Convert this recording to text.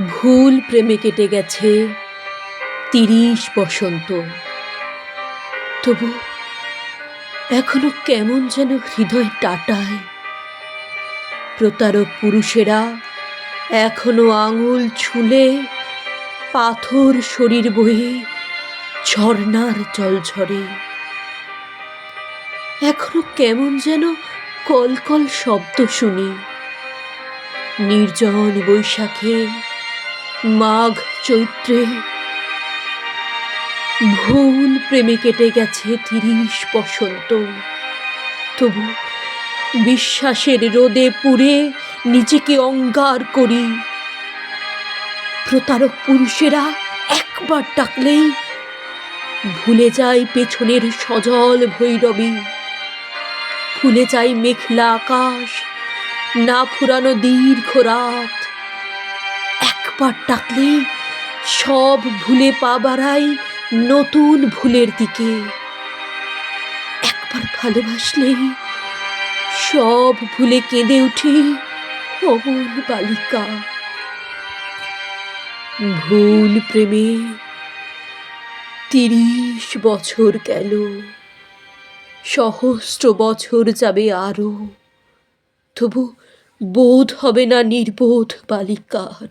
ভুল প্রেমে কেটে গেছে তিরিশ বসন্ত। তবু এখনও কেমন যেন হৃদয় টাটায়। প্রতারক পুরুষেরা এখনও আঙুল ছুলে পাথর শরীর বয়ে ঝর্ণার জল ঝরে। এখনও কেমন যেন কলকল শব্দ শুনি। নির্জন বৈশাখে মাঘ চৈত্রে। ভুল প্রেমে কেটে গেছে তিরিশ বসন্ত। তবু বিশ্বাসের রোদে পুড়ে নিজেকে অঙ্গার করি। প্রতারক পুরুষেরা একবার ডাকলেই ভুলে যায় পেছনের সজল ভৈরবী। ভুলে যায় মেঘলা আকাশ, না ফুরানো দীর্ঘ রাত। একবার ডাকলেই সব ভুলে পা বাড়াই নতুন ভুলের দিকে। একবার ভালোবাসলেই সব ভুলে কেঁদে উঠি অমন বালিকা। ভুল প্রেমে তিরিশ বছর গেল, সহস্র বছর যাবে আরও তবু বোধ হবে না নির্বোধ বালিকার।